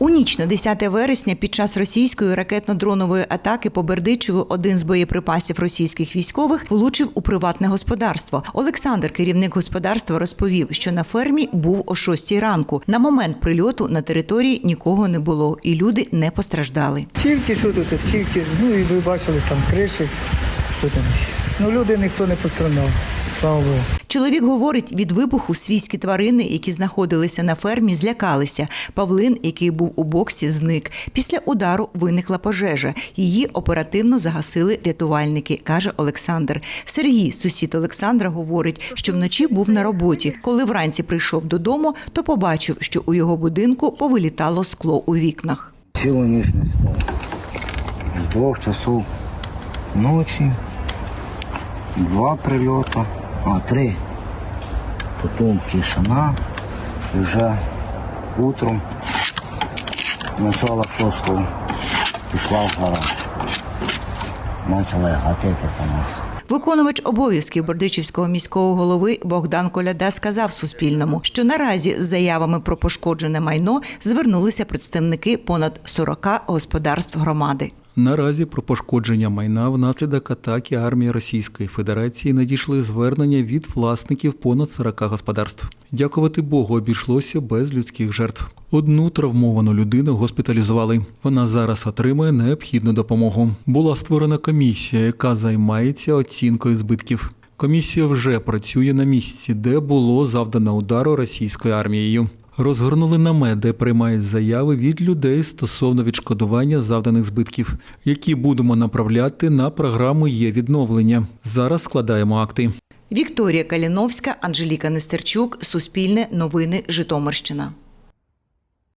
У ніч на 10 вересня під час російської ракетно-дронової атаки по Бердичеву один з боєприпасів російських військових влучив у приватне господарство. Олександр, керівник господарства, розповів, що на фермі був о 6 ранку. На момент прильоту на території нікого не було, і люди не постраждали. Тільки що тут, тільки, ну і ви бачили там криші. Ну люди ніхто не пострадав, слава Богу. Чоловік говорить, від вибуху свійські тварини, які знаходилися на фермі, злякалися. Павлин, який був у боксі, зник. Після удару виникла пожежа. Її оперативно загасили рятувальники, каже Олександр. Сергій, сусід Олександра, говорить, що вночі був на роботі. Коли вранці прийшов додому, то побачив, що у його будинку повилітало скло у вікнах. Цілу ніч не спав. З двох часов ночі, два прильоти, а три. Потім тишина. І вже утром начало шостого пішла в гараж. Почали гатити по нас. Виконувач обов'язків Бердичівського міського голови Богдан Коляда сказав Суспільному, що наразі з заявами про пошкоджене майно звернулися представники понад 40 господарств громади. Наразі про пошкодження майна внаслідок атаки армії Російської Федерації надійшли звернення від власників понад 40 господарств. Дякувати Богу, обійшлося без людських жертв. Одну травмовану людину госпіталізували. Вона зараз отримує необхідну допомогу. Була створена комісія, яка займається оцінкою збитків. Комісія вже працює на місці, де було завдано удару російською армією. Розгорнули намет, де приймають заяви від людей стосовно відшкодування завданих збитків, які будемо направляти на програму є відновлення. Зараз складаємо акти. Вікторія Каліновська, Анжеліка Нестерчук, Суспільне новини, Житомирщина.